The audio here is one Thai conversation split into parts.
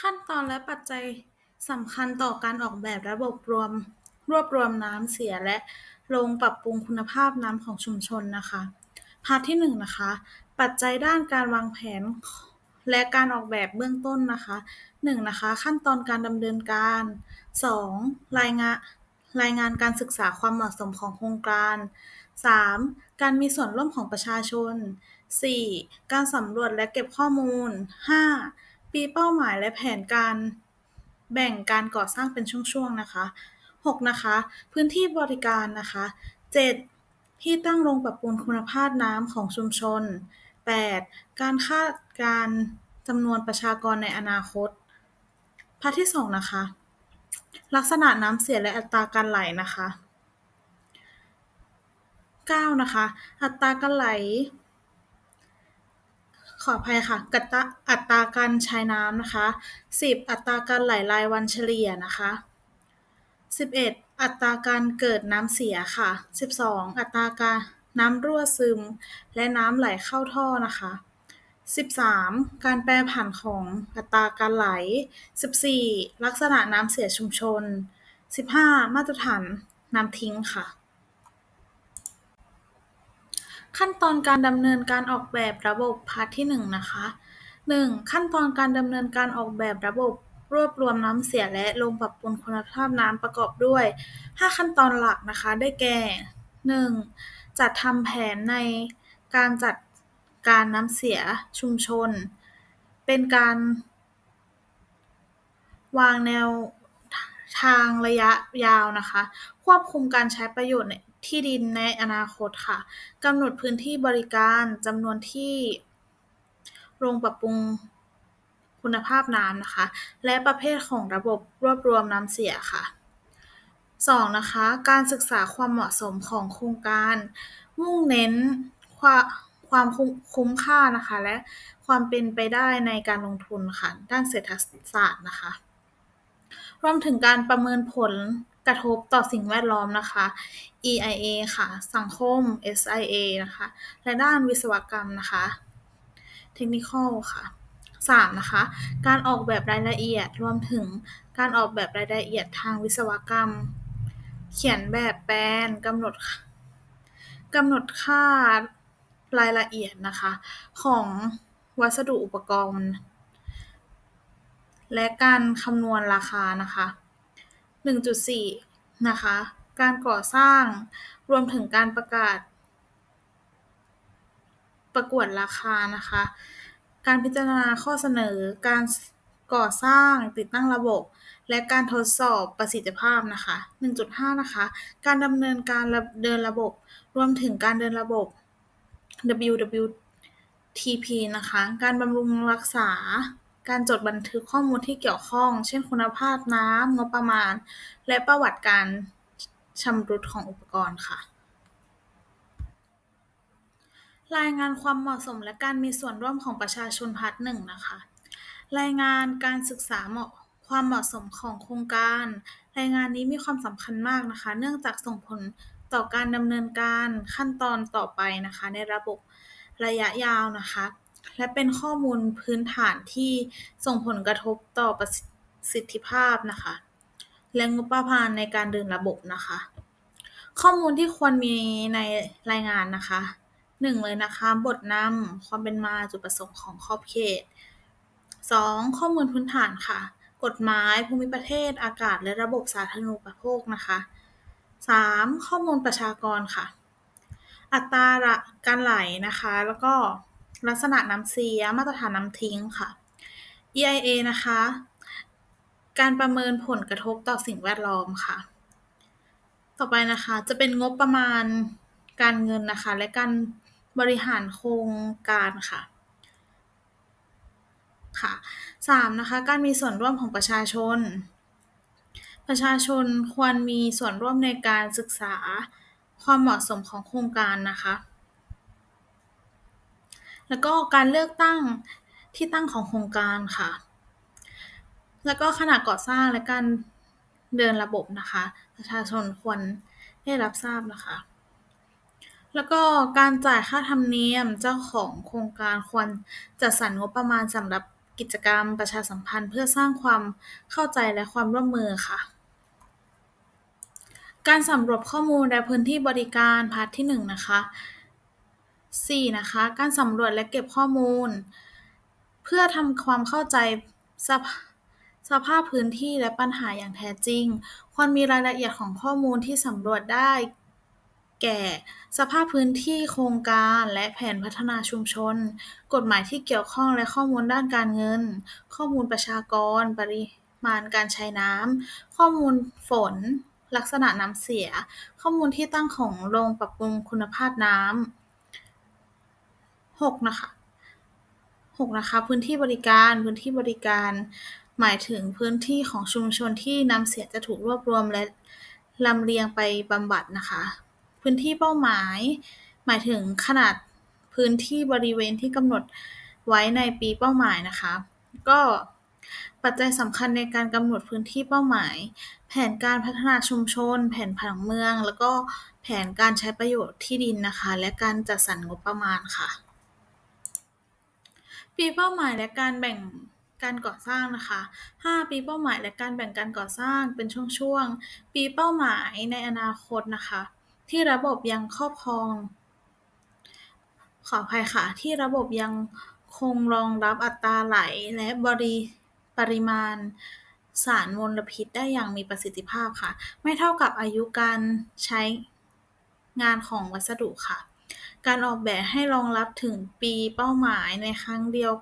ขั้นตอนและปัจจัยสำคัญต่อการออกแบบระบบรวม รวบรวมน้ำเสียและโรงปรับปรุงคุณภาพน้ำของชุมชนนะคะ พาร์ทที่หนึ่งนะคะ ปัจจัยด้านการวางแผน และการออกแบบเบื้องต้นนะคะหนึ่งนะคะ ขั้นตอนการดำเนินการสองรายงานรายงานการศึกษาความเหมาะสมของโครงการสามการมีส่วนร่วมของประชาชนสี่การสำรวจและเก็บข้อมูลห้า ปีเป้าหมายและแผนการแบ่งการก่อสร้างเป็นช่วง ๆ นะคะหกนะคะ พื้นที่บริการนะคะเจ็ดที่ตั้งโรงปรับปรุงคุณภาพน้ำของชุมชนแปดการคาดการจำนวนประชากรในอนาคต พาร์ทที่สองนะคะ ลักษณะน้ำเสียและอัตราการไหลนะคะเก้านะคะ อัตราการไหล ขออภัยค่ะกัตตะอัตราการใช้น้ำนะคะสิบอัตราการไหลรายวันเฉลี่ยนะคะสิบเอ็ดอัตราการเกิดน้ำเสียค่ะสิบสองอัตราการน้ำรั่วซึม และน้ำไหลเข้าท่อนะคะสิบสามการแปรผันของอัตราการไหลสิบสี่ลักษณะน้ำเสียชุมชนสิบห้ามาตรฐานน้ำทิ้งค่ะ ขั้นตอนการดำเนินการออกแบบระบบ พาร์ทที่หนึ่งนะคะหนึ่งขั้นตอนการดำเนินการออกแบบระบบ รวบรวมน้ำเสียและโรงปรับปรุงคุณภาพน้ำประกอบด้วยห้าขั้นตอนหลักนะคะ ได้แก่หนึ่งจัดทำแผนในการจัดการน้ำเสียชุมชน เป็นการวางแนวทางระยะยาวนะคะ ควบคุมการใช้ประโยชน์ ที่ดินในอนาคตค่ะ กำหนดพื้นที่บริการจำนวนที่ โรงปรับปรุงคุณภาพน้ำนะคะ และประเภทของระบบรวบรวมน้ำเสียค่ะสองนะคะ การศึกษาความเหมาะสมของโครงการ มุ่งเน้นความความคุ้มค่านะคะ และความเป็นไปได้ในการลงทุนค่ะ ด้านเศรษฐศาสตร์นะคะ รวมถึงการประเมินผล กระทบต่อสิ่งแวดล้อมนะคะ EIA ค่ะ สังคม SIA นะคะ และด้านวิศวกรรมนะคะ Technical ค่ะสามนะคะ การออกแบบรายละเอียดรวมถึงการออกแบบรายละเอียดทางวิศวกรรม เขียนแบบแปลนกำหนดกำหนดค่ารายละเอียดนะคะ ของวัสดุอุปกรณ์ และการคำนวณราคานะคะ หนึ่งจุดสี่นะคะ การก่อสร้างรวมถึงการประกาศ ประกวดราคานะคะ การพิจารณาข้อเสนอการก่อสร้างติดตั้งระบบ และการทดสอบประสิทธิภาพนะคะหนึ่งจุดห้านะคะ การดำเนินการเดินระบบ รวมถึงการเดินระบบ WWTP นะคะ การบำรุงรักษา การจดบันทึกข้อมูลที่เกี่ยวข้อง เช่น คุณภาพน้ำ งบประมาณ และประวัติการชำรุดของอุปกรณ์ค่ะ รายงานความเหมาะสมและการมีส่วนร่วมของประชาชนพาร์ทหนึ่งนะคะ รายงานการศึกษาเหมาะความเหมาะสมของโครงการ รายงานนี้มีความสำคัญมากนะคะ เนื่องจากส่งผลต่อการดำเนินการขั้นตอนต่อไปนะคะ ในระบบระยะยาวนะคะ และเป็นข้อมูลพื้นฐานที่ส่งผลกระทบต่อประสิทธิภาพนะคะ และงบประมาณในการเดินระบบนะคะ ข้อมูลที่ควรมีในรายงานนะคะหนึ่งเลยนะคะ บทนำความเป็นมาจุดประสงค์ของขอบเขตสองข้อมูลพื้นฐานค่ะ กฎหมายภูมิประเทศอากาศและระบบสาธารณูปโภคนะคะสามข้อมูลประชากรค่ะ อัตราการไหลนะคะ แล้วก็ ลักษณะน้ำเสีย มาตรฐานน้ำทิ้งค่ะ EIA นะคะ การประเมินผลกระทบต่อสิ่งแวดล้อมค่ะ ต่อไปนะคะจะเป็นงบประมาณการเงินนะคะ และการบริหารโครงการค่ะค่ะสามนะคะ การมีส่วนร่วมของประชาชน ประชาชนควรมีส่วนร่วมในการศึกษาความเหมาะสมของโครงการนะคะ แล้วก็การเลือกตั้งที่ตั้งของโครงการค่ะ แล้วก็ขณะก่อสร้างและการเดินระบบนะคะ ประชาชนควรได้รับทราบนะคะ แล้วก็การจ่ายค่าธรรมเนียมเจ้าของโครงการควรจัดสรรงบประมาณสำหรับกิจกรรมประชาสัมพันธ์ เพื่อสร้างความเข้าใจและความร่วมมือค่ะ การสำรวจข้อมูลและพื้นที่บริการพาร์ตที่1นะคะ 4 นะคะการสำรวจและเก็บข้อมูล เพื่อทำความเข้าใจสภสภาพพื้นที่และปัญหาอย่างแท้จริง ควรมีรายละเอียดของข้อมูลที่สำรวจได้ แก่ สภาพพื้นที่โครงการและแผนพัฒนาชุมชน กฎหมายที่เกี่ยวข้องและข้อมูลด้านการเงิน ข้อมูลประชากร ปริมาณการใช้น้ำข้อมูลฝน ลักษณะน้ำเสีย ข้อมูลที่ตั้งของโรงปรับปรุงคุณภาพน้ำ 6นะคะ6นะคะ พื้นที่บริการพื้นที่บริการหมายถึงพื้นที่ของชุมชนที่น้ำเสียจะถูกรวบรวมและลำเลียงไปบำบัดนะคะ พื้นที่เป้าหมาย หมายถึงขนาดพื้นที่บริเวณที่กำหนดไว้ในปีเป้าหมายนะคะ ก็ปัจจัยสำคัญในการกำหนดพื้นที่เป้าหมาย แผนการพัฒนาชุมชน แผนผังเมือง แล้วก็แผนการใช้ประโยชน์ที่ดินนะคะ และการจัดสรรงบประมาณค่ะ ปีเป้าหมายและการแบ่งการก่อสร้างนะคะ 5 ปีเป้าหมายและการแบ่งการก่อสร้างเป็นช่วง ๆ ปีเป้าหมายในอนาคตนะคะ ที่ระบบยังครอบครอง ขออภัยค่ะ ที่ระบบยังคงรองรับอัตราไหลและบริปริมาณสารมลพิษได้อย่างมีประสิทธิภาพค่ะ ไม่เท่ากับอายุการใช้งานของวัสดุค่ะ การออกแบบให้รองรับถึงปีเป้าหมายในครั้งเดียว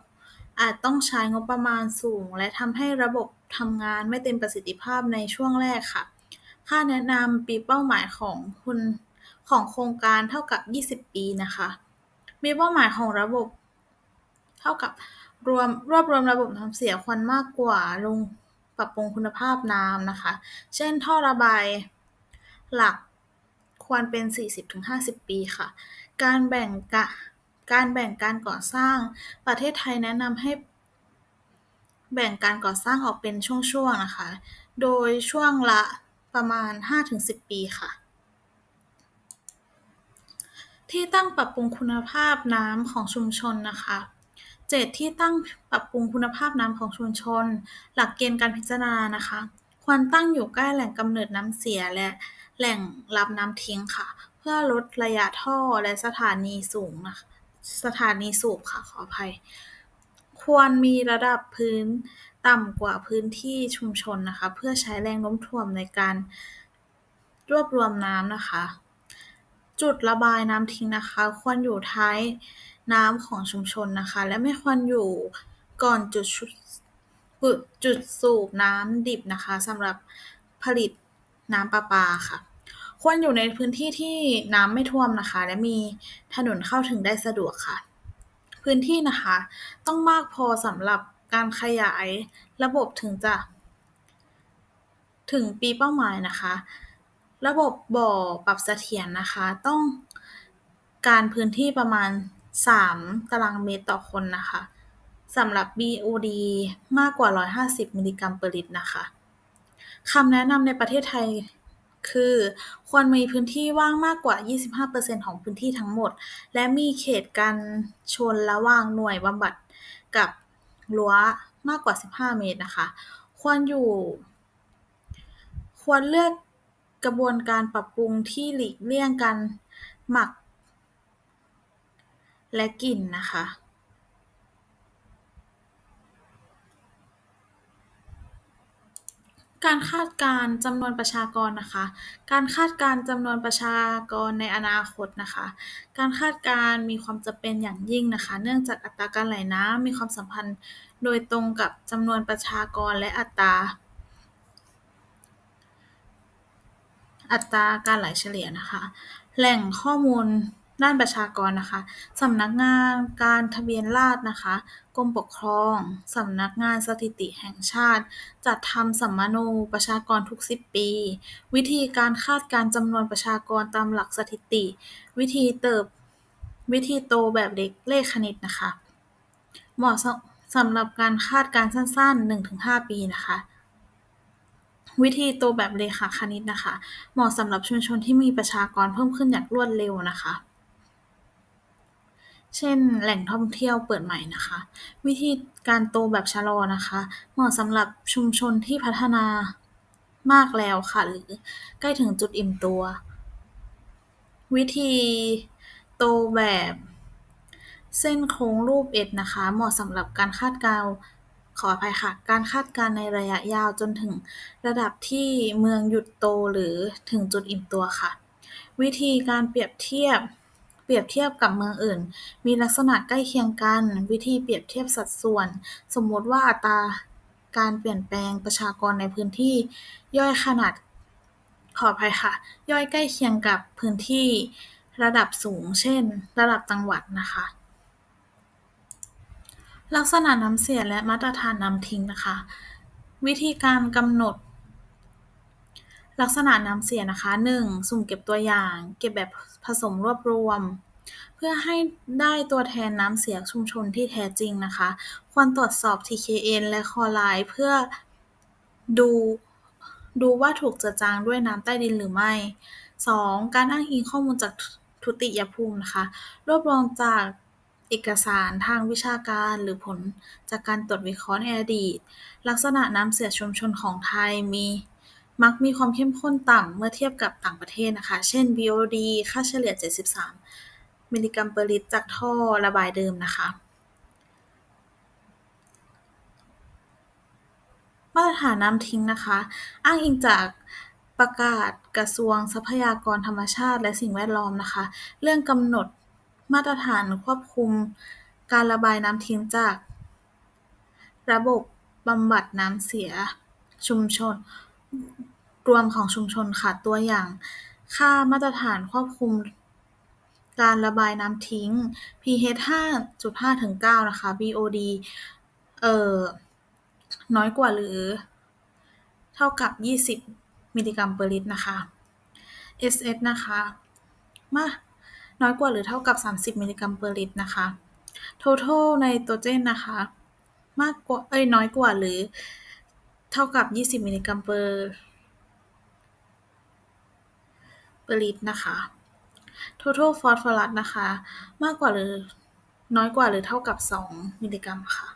อาจต้องใช้งบประมาณสูง และทำให้ระบบทำงานไม่เต็มประสิทธิภาพในช่วงแรกค่ะ ค่าแนะนำปีเป้าหมายของคุณของโครงการเท่ากับ 20 ปีนะคะปีเป้าหมายของระบบ เท่ากับรวมรวบรวมระบบน้ำเสียควรมากกว่าโรงปรับปรุงคุณภาพน้ำนะคะ เช่นท่อระบายหลัก ควรเป็น 40-50 ปีค่ะ การแบ่งกะ การแบ่งการก่อสร้าง ประเทศไทยแนะนำให้ แบ่งการก่อสร้างออกเป็นช่วง ๆ นะคะ โดยช่วงละประมาณ 5-10 ปีค่ะ ที่ตั้งปรับปรุงคุณภาพน้ำของชุมชนนะคะ7ที่ตั้งปรับปรุงคุณภาพน้ำของชุมชน หลักเกณฑ์การพิจารณานะคะ ควรตั้งอยู่ใกล้แหล่งกำเนิดน้ำเสียและแหล่งรับน้ำทิ้งค่ะ เพื่อลดระยะท่อและสถานีสูงนะสถานีสูบค่ะ ขออภัย ควรมีระดับพื้นต่ำกว่าพื้นที่ชุมชนนะคะ เพื่อใช้แรงโน้มถ่วงในการรวบรวมน้ำนะคะ จุดระบายน้ำทิ้งนะคะ ควรอยู่ท้ายน้ำของชุมชนนะคะ และไม่ควรอยู่ก่อนจุด จุดสูบน้ำดิบนะคะสำหรับผลิตน้ำประปาค่ะ ควรอยู่ในพื้นที่ที่น้ำไม่ท่วมนะคะ และมีถนนเข้าถึงได้สะดวกค่ะ พื้นที่นะคะ ต้องมากพอสำหรับการขยายระบบถึงจะถึงปีเป้าหมายนะคะ ระบบบ่อปรับเสถียรนะคะ ต้องการพื้นที่ประมาณ 3 ตารางเมตรต่อคนนะคะ สำหรับ BOD มากกว่า 150 มิลลิกรัมเปอร์ลิตรนะคะคำแนะนำในประเทศไทยคือ ควรมีพื้นที่ว่างมากกว่า 25%ของพื้นที่ทั้งหมด และมีเขตกันชนระหว่างหน่วยบำบัดกับรั้วมากกว่า 15 เมตรนะคะ ควรอยู่ ควรเลือกกระบวนการปรับปรุงที่หลีกเลี่ยงการหมัก และกลิ่นนะคะ การคาดการณ์จำนวนประชากรนะคะ การคาดการณ์จำนวนประชากรในอนาคตนะคะ การคาดการณ์มีความจำเป็นอย่างยิ่งนะคะ เนื่องจากอัตราการไหลน้ำมีความสัมพันธ์โดยตรงกับจำนวนประชากรและอัตรา อัตราการไหลเฉลี่ยนะคะ แหล่งข้อมูล ด้านประชากรนะคะ สำนักงานการทะเบียนราษฎร์นะคะ กรมปกครอง สำนักงานสถิติแห่งชาติ จัดทำสัมมโนประชากรทุก 10 ปี วิธีการคาดการณ์จำนวนประชากรตามหลักสถิติ วิธีเติบ วิธีโตแบบเลขคณิตนะคะ เหมาะสำหรับการคาดการณ์สั้น ๆ 1-5 ปีนะคะวิธีโตแบบเรขาคณิตนะคะ เหมาะสำหรับชุมชนที่มีประชากรเพิ่มขึ้นอย่างรวดเร็วนะคะ เช่น แหล่งท่องเที่ยวเปิดใหม่นะคะ วิธีการโตแบบชะลอนะคะ เหมาะสำหรับชุมชนที่พัฒนามากแล้วค่ะ หรือใกล้ถึงจุดอิ่มตัว วิธีโตแบบ เส้นโค้งรูป S นะคะ เหมาะสำหรับการคาดเดาขออภัยค่ะ การคาดการในระยะยาวจนถึงระดับที่เมืองหยุดโตหรือถึงจุดอิ่มตัวค่ะ วิธีการเปรียบเทียบ รียบเทียบกับเมืองอื่น มีลักษณะใกล้เคียงกัน วิธีเปรียบเทียบสัดส่วน สมมติว่าอัตราการเปลี่ยนแปลงประชากรในพื้นที่ย่อยขนาด ขออภัยค่ะ ย่อยใกล้เคียงกับพื้นที่ระดับสูง เช่น ระดับจังหวัดนะคะ ลักษณะน้ำเสียและมาตรฐานน้ำทิ้งนะคะ วิธีการกำหนด ลักษณะน้ำเสียนะคะ 1. สุ่มเก็บตัวอย่าง เก็บแบบผสมรวบรวม เพื่อให้ได้ตัวแทนน้ำเสียชุมชนที่แท้จริงนะคะ ควรตรวจสอบ TKN และคลอไรด์เพื่อดูดูว่าถูกเจือจางด้วยน้ำใต้ดินหรือไม่ 2. การอ้างอิงข้อมูลจากทุติยภูมินะคะ รวบรวมจากเอกสารทางวิชาการหรือผลจากการตรวจวิเคราะห์ในอดีต ลักษณะน้ำเสียชุมชนของไทยมี มักมีความเข้มข้นต่ำเมื่อเทียบกับต่างประเทศนะคะ เช่น BOD ค่าเฉลี่ย 73 มิลลิกรัมเปอร์ลิตรจากท่อระบายเดิมนะคะ มาตรฐานน้ำทิ้งนะคะ อ้างอิงจากประกาศกระทรวงทรัพยากรธรรมชาติและสิ่งแวดล้อมนะคะ เรื่องกำหนดมาตรฐานควบคุมการระบายน้ำทิ้งจาก ระบบบำบัดน้ำเสียชุมชน รวมของชุมชนค่ะ ตัวอย่าง ค่ามาตรฐานควบคุมการระบายน้ำทิ้ง PH 5.5ถึง9นะคะ BOD เอ่อ น้อยกว่าหรือเท่ากับ 20 มิลลิกรัมเปอร์ลิตรนะคะ SS นะคะมาน้อยกว่าหรือเท่ากับ 30 มิลลิกรัมเปอร์ลิตรนะคะ Total ไนโตรเจนนะคะ มากกว่า เอ๊ยน้อยกว่าหรือเท่ากับ 20 มิลลิกรัมเปอร์ ร์ลิตนะคะ Total ฟอสฟอรัสนะคะ มากกว่าหรือน้อยกว่าหรือเท่ากับ 2 มิลลิกรัมค่ะ